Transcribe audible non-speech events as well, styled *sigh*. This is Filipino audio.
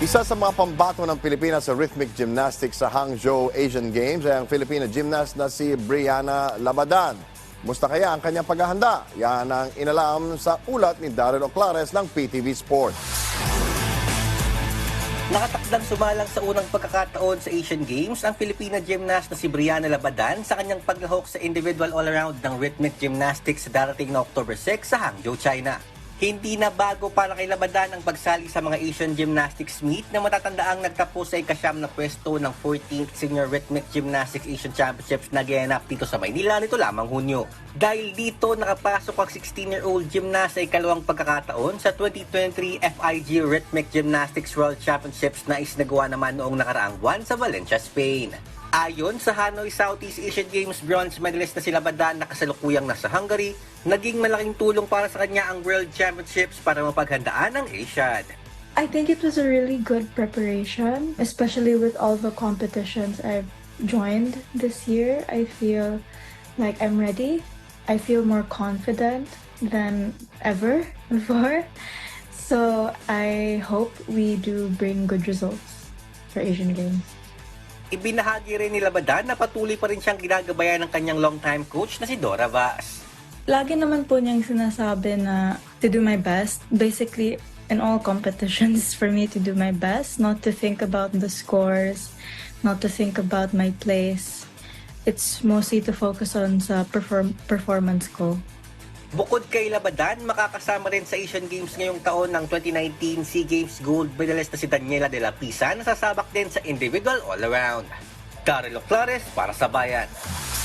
Isa sa mga pambato ng Pilipinas sa rhythmic gymnastics sa Hangzhou Asian Games ay ang Filipina gymnast na si Brianna Labadan. Musta kaya ang kanyang paghahanda? Yan ang inalam sa ulat ni Daryl Oclares ng PTV Sports. Nakatakdang sumalang sa unang pagkakataon sa Asian Games ang Filipina gymnast na si Brianna Labadan sa kanyang paglahok sa individual all-around ng rhythmic gymnastics sa darating na October 6 sa Hangzhou, China. Hindi na bago para kay Labadan ang pagsali sa mga Asian Gymnastics Meet na matatandaang nagtapos sa ikasyam na pwesto ng 14th Senior Rhythmic Gymnastics Asian Championships na ganap dito sa Maynila nito lamang Hunyo. Dahil dito nakapasok ang 16-year-old gymnast sa ikalawang pagkakataon sa 2023 FIG Rhythmic Gymnastics World Championships na isinagawa naman noong nakaraang buwan sa Valencia, Spain. Ayon sa Hanoi Southeast Asian Games bronze medalist na si Labadan na kasalukuyang nasa Hungary, naging malaking tulong para sa kanya ang World Championships para mapaghandaan ang Asian. I think it was a really good preparation, especially with all the competitions I've joined this year. I feel like I'm ready. I feel more confident than ever *laughs* before. So I hope we do bring good results for Asian Games. Ibinahagi rin ni Labadan na patuloy pa rin siyang ginagabayan ng kanyang longtime coach na si Dora Vaz. Lagi naman po niyang sinasabi na to do my best. Basically, in all competitions, *laughs* for me to do my best, not to think about the scores, not to think about my place. It's mostly to focus on sa perform performance ko. Bukod kay Labadan, makakasama rin sa Asian Games ngayong taon ng 2019 SEA Games Gold medalist na si Daniela de la Pisa na sasabak din sa individual all-around. Carlo Flores para sa Bayan.